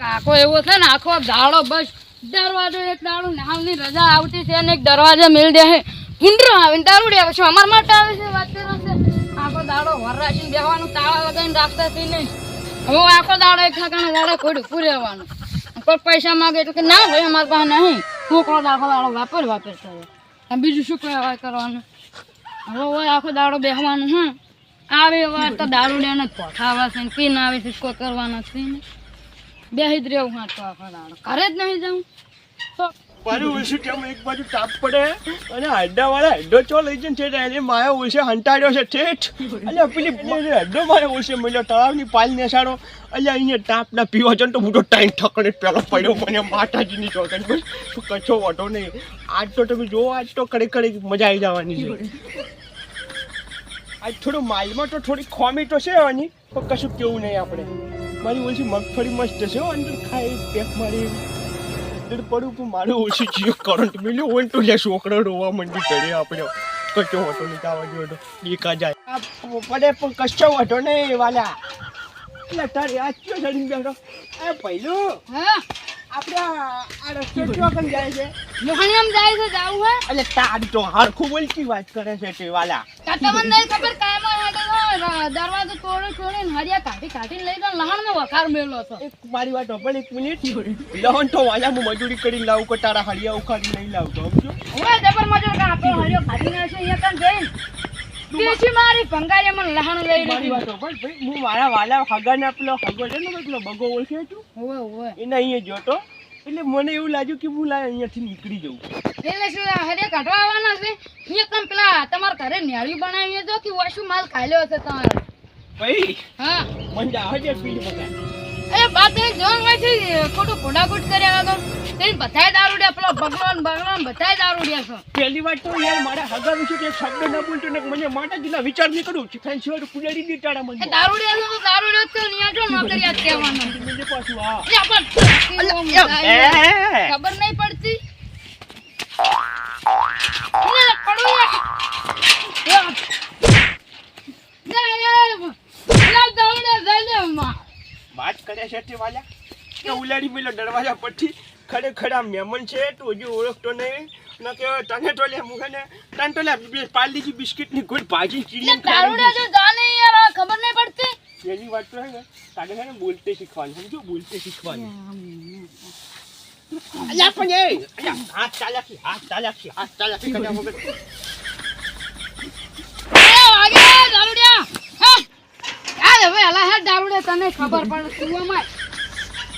કાકો એવો છે ને, આખો દાડો બસ દરવાજો એક દાડો નાવની રજા આવતી છે અને એક દરવાજા મેલ દે છે. ગુંડરો આવે ને દારૂ આવે છે, અમાર માટે આવે છે, વાત કરે છે. આખો દાડો વરરાશીને બેહવાનું, તાળા લગાવીને રાખતા છે નહીં. હવે આખો દાડો એક ઠાકાણે દાડો ઢૂકું રહેવાનું. કોઈ પૈસા માગે એટલે કે ના ભાઈ, અમારી પાસે નહીં. છોકરો આખો દાડો વાપર વાપર કરે. બીજું શું કહેવાય કરવાનું? હવે હોય આખો દાડો બેહવાનું, હા. આવે વાર તો દારૂ ને પોઠાવા છે પીને આવે છે કોઈ કરવાના છે ને? બેહી રહેવું હા તો ઘરે જ નહીં જાઉં મારું ઓછું કેમ એક બાજુ તાપ પડે? અને હડ્ડા વાળા હડ્ડો ચો લઈ જઈને છે એને માયા હંટાડ્યો છે પેલી મારે ઓછે મળ્યો, તળાવની પાલ નેસાડો. એટલે અહીંયા તાપ ના પીવા છે તો મોટો ટાઈમ ઠકડે પેલો પડ્યો મને, માતાજીની ચોકન બસ કચ્છો વટો નહીં. આજ તો તમે જો આજ તો કડે કડે મજા આવી જવાની છે. આજ થોડું માલમાં તો થોડી ખોમી તો છે આની, પણ કશું કેવું નહીં આપણે. મારી ઓછી મગફળી મસ્ત છે અંદર ખાઈ પેક મારી. અંદર પડું પણ મારું ઓછી જીઓ કરંટ મિલ્યો હોય તો લે છોકરો રોવા મંડી કરે આપણે કશો વાંધો નહીં જવા દો તો દેખા જાય. પડે પણ કશો વાંધો નહીં વાલા. એટલે તારે આ કયો ચડીને બેઠો. એ પહેલું હા? આપણે આ રસ્તો કયો કન જાય છે? મોહણીયામ જાય છે જાવું હે? એટલે તારી તો હરખું બોલતી વાત કરે છે તે વાલા. તમને નહીં ખબર કાયમાં હેડે હરિયા કાઢી કાઢીને લઈ ગયો વખાર મેલો હતો એક મારી વાત પણ એક મિનિટ. તો હું મજૂરી કરીને લાવું કે તારા હળિયા ઉખાડી નહીં લાવતો સમજો? ઓય જબર મજો કા આપણો હરિયો કાઢીને છે અહીંયા કાન જઈને? દેશી મારી ભંગારી મને લહણ લઈ લીધી વાત પણ ભાઈ હું મારા વાલા હગાના પેલો હગો છે ને પેલો બગો ઓળખે છું ઓય એને અહીંયા જોતો એટલે મને એવું લાગ્યું કે હું લાય અહીંયાથી નીકળી જઉં. એટલે શું આ કાઢવા આવવાના છે? અહીંયા તમે પેલા તમારા ઘરે ન્યાળી બનાવી દો કે ઓછું માલ ખાયલો હશે તમારે ભાઈ હા. મને આવે છે પીલી એ બાત જોન હોય છે ખોટું ફોડાફૂટ કર્યા વગર તેને બધાય દારૂડિયા પેલો ભગવાન ભગવાન બધાય દારૂડિયા છે. પહેલી વાત તો યાર મારા હગા વિશે તો એક શબ્દ ના બોલતો ને મને માતાજીના વિચાર નહીં કરું ચિકન સિવાય કુલેડી દી ટાળા એ મને દારૂડિયા છે તો દારૂડિયો જ છે ને નોકરિયાત કહેવાનો મને પાછું આ પણ ખબર નહીં પડતી. પડો યાર. યાર. લે, યાર. લે, દારૂડિયા જાય લે એમાં. છે કે ઉલાડી પેલો દરવાજા પરથી ખરેખર આ મહેમાન છે તું હજુ ઓળખતો નહીં. ના કે તને તો લે મુખે ને તને તો લે બે પારલીજી બિસ્કિટની ગુડ ભાજી ચીડી દારૂડિયા જો જા યાર ખબર નહીં પડતી. પહેલી વાત તો હે ને તારે ને બોલતે શીખવાનું સમજો? બોલતે શીખવાનું. અલ્યા પણ એ હાથ ચાલાકી હાથ ચાલાકી હાથ ચાલાકી કર્યા વગર એ વાગે દારૂડિયા હે યાર હે દારૂડિયા તને ખબર પણ કુવામાં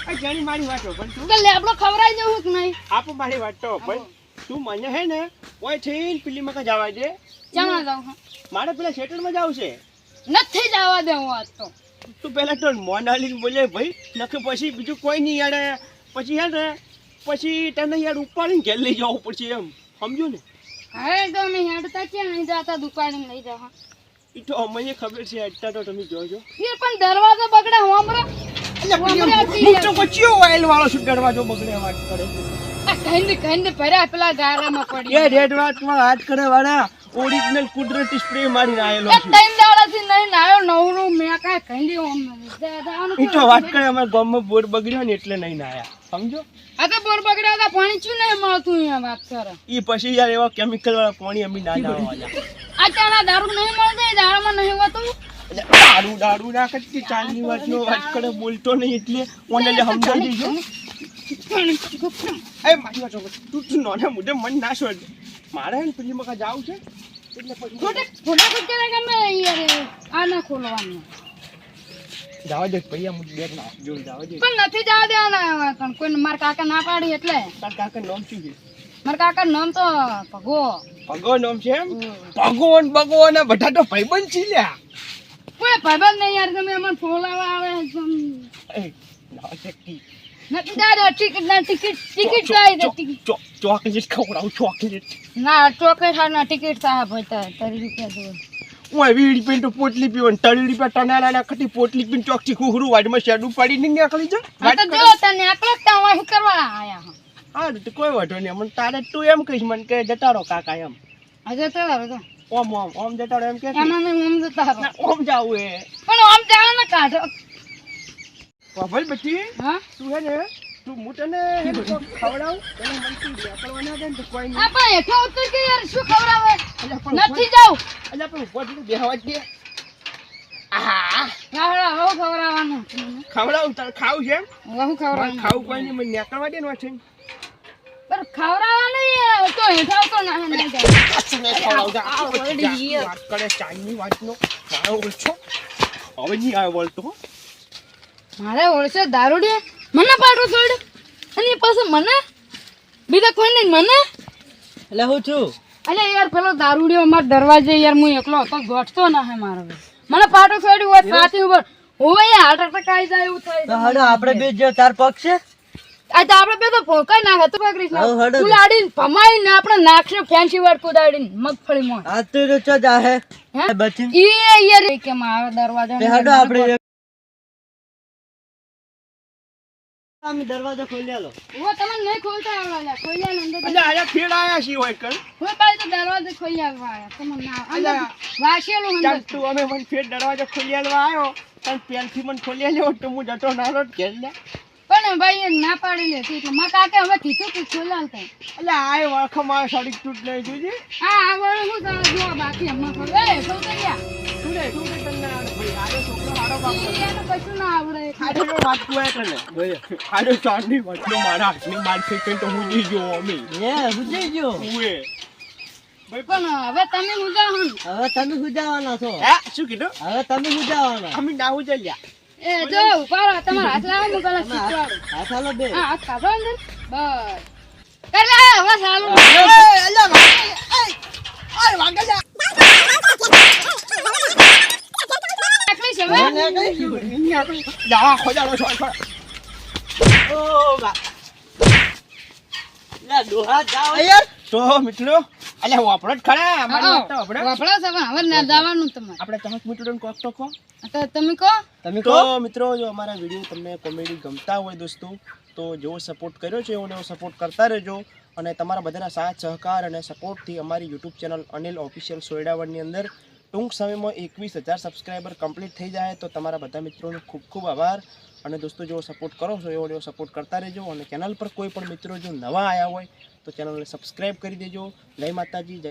આ જણી મારી વાટો પણ તું. કે લેબડો ખવરાઈ જવું કે નહીં? આપ મારી વાટો પણ તું મને હે ને ઓય થઈને પેલી મકા જવા દે. ચાલો જાવ મારે પેલા સેટલમાં જાવ છે. નથી જવા દેવું આજ તો. તું પેલા તો મોનાલી બોલે ભાઈ નકે પછી બીજું કોઈ નહીં યાર. પછી હે ને પછી તને યાર ઉપાડીને ઘેર લઈ જવું પડશે એમ. સમજો ને? હવે તો અમે હેડતા ક્યાં નહીં જાતા દુકાને લઈ જવા. એ તો અમને ખબર છે અત્યારે તો તમે જોજો. એ પણ દરવાજો બગડે હોમરો હું તો પછી ઓઇલ વાળો શું દરવાજો બગડે વાત કરે. કંદ કંદ ભર્યા પેલા ગારામાં પડી એ રેડ વાતમાં વાત કરે વાળા ઓરિજિનલ કુદરતી સ્પ્રે મારીને આયેલો છું. ત્રણ દાડાથી નહીં નાયો નવરું મેં કાય કંદી ઓમ જવાનું એ તો વાત કરે અમારા ગામમાં બોર બગડ્યો ને એટલે નહીં આયા. સમજો? આ તો બોર બગડ્યા હતા પાણી ચું નહીં મળતું અહીંયા વાત કરે. એ પછી યાર એવા કેમિકલ વાળા પાણી અમે ના નાવાના ચાના દારૂ નહીં મળતો દારૂમાં નહીં હોતું? દારૂ દારૂ ના કરતી ચાંદની વાતનો વાત કરે બોલતો નહીં એટલે ઓને સમજાવી દેજો. એ મારી વાત. તું તું નોને મુદ્દે મન ના છોડ. મારે હે ને પેલી મકા જાવ છે? એટલે પછી ખોટે ખોટા ખોટ કરે કે અમે યાર આ ના ખોલવાનું. જાવા દે પૈયા મુજ બેગ ના જો જાવા દે. પણ નથી જાવા દેવાના પણ કોઈ માર કાકા ના પાડી એટલે. તાર કાકા નામ શું છે? માર કાકા નામ તો ભગો ભગવાન ઓમ છે એમ? ભગવાન ભગવાન બધા તો ભાઈબંધ છે લ્યા. કોઈ ભાઈબંધ નહીં યાર તમે અમને ફોલાવા આવે તમ- ના શક્તિ છે ચોકલેટ ખવડાવું ચોકલેટ. ના ચોકલેટ હા ટિકિટ સાહેબ તારી રૂપિયા દો. આવી રૂપિયા તો પોટલી પીવન તળી રૂપિયા ટનાલા ના ખટી પોટલી પીને ચોકથી ખુખરું વાડમાં શેડું પાડી ને નીકળી જા તો જો તને આકલો જ કરવા આયા હા હા તો કોઈ વાંધો નહીં. મને તારે તું એમ કહીશ મને કે જતા કાકા એમ. હજે તો તો. ઓમ ઓમ ઓમ જતા એમ કે એમાં નહીં ઓમ જતા ઓમ જાવું એ પણ ઓમ જાવ ને કાઢો. ભાઈ બેટી હા? તું હે ને તું હું તને હે ખવડાવું. તને મન તું બેકરવાના દે ને તો કોઈ નહીં. આ પણ હેઠો ઉતર કે યાર શું ખવડાવે? નથી જાવ એટલે પણ ઉપરથી બેહવા દે. ખવડાવું તારે ખાવું છે ખાવું કોઈ નહીં મને નેકળવા દે ને વાંચે ખાવરાવા ખવડાવવાનું તો હેઠા તો ના ના તને ખવડાવું આ વળી વાત કરે ચાઈની વાતનો. મારો ઓળછો હવે નહીં આવે બોલતો મારે ઓળશે દારૂડિયા મને પાડો છોડ અને પાસે મને? બીજા કોઈ નહીં મને? એટલે હું છું? અલે યાર પેલો દારૂડિયો મારા દરવાજે યાર હું એકલો હતો ગોઠતો ના હે મારો. મને પાટો છોડ્યું હોય સાથી ઉપર. હોય યાર હાર્ટ એટેક આવી જાય એવું થાય તો આપણે બે જો તાર પગ છે? આ તો આપણે બે તો ભોંકાઈ નાખે તું હાઉ ઉલાડીને ભમાઈને આપણે નાખશે ફેન્સી વાર કુદાડીને મગફળી મોય આ તો તો ચો જાહે. હે? બચી ઈ યાર કે મારા દરવાજા તે હડો આપણે અમે દરવાજો ખોલ્યા લો ઓ તમને નહીં ખોલતા આવડે ખોલ્યા અંદર અલ્યા આયા ફેર આયા છીએ હોય કર હું પાઈ તો દરવાજો ખોલ્યા આયા તમને ના અંદર વાસેલું અંદર. તું અમે મન ફેર દરવાજો ખોલ્યા આયો આવ્યો પણ પેલથી મને ખોલ્યા આલ્યો તો હું જતો જ ઘેર લે પણ ભાઈ એ ના પાડી લે એટલે મારા કાકે હવે કીધું કે ખોલાલ આલતા એટલે આ વળખ મારા સડીક તૂટ નહીં જોજે આ વળ હું તો જો બાકી અમ્મા ખોલે એ સૌતરિયા તો ગયા તું રે તું રે તને ભાઈ? આરે છોકરો હારો બાપ. એને કશું ના આવડે. ખાડો વાત કુવાય તને. ખાડો ચાંદની વાટલો મારા હાથની માર કઈ તો હું જી ગયો અમે. એ હુજી જો ઉએ પણ હવે તમે મુદ્દા હું હવે તમે હુજાવાના છો. હે શું કીધું? હવે તમે હુજાવાના અમે ના ઉજલ્યા એ જો ઉપાડો તમારા હાથ લાવો હું પેલા શીખવાડું હા ચાલો બે હા હાથ કાઢો અંદર બસ હવે સાલું તો મિત્રો અલ્યા વાપરો જ ખરા વાપરો. છે પણ હવે ના જવાનું તમારે. આપણે ચમચ મીઠું કોક તો કો તો તમે કહો તમે કહો મિત્રો જો અમારા વીડિયો તમને કોમેડી ગમતા હોય દોસ્તો તો જેવો સપોર્ટ કર્યો છે એવો એવો સપોર્ટ કરતા રહેજો. અને તમારા બધાના સાથ સહકાર અને સપોર્ટથી અમારી યુટ્યુબ ચેનલ અનિલ ઓફિશિયલ સોયડાવરની અંદર ટૂંક સમયમાં એકવીસ હજાર સબસ્ક્રાઈબર કમ્પ્લીટ થઈ જાય. તો તમારા બધા મિત્રોનો ખૂબ ખૂબ આભાર. અને દોસ્તો જેવો સપોર્ટ કરો છો, એવો એવો સપોર્ટ કરતા રહેજો અને ચેનલ પર કોઈ પણ મિત્રો જો નવા આવ્યા હોય, તો ચેનલને સબસ્ક્રાઈબ કરી દેજો. જય માતાજી, જય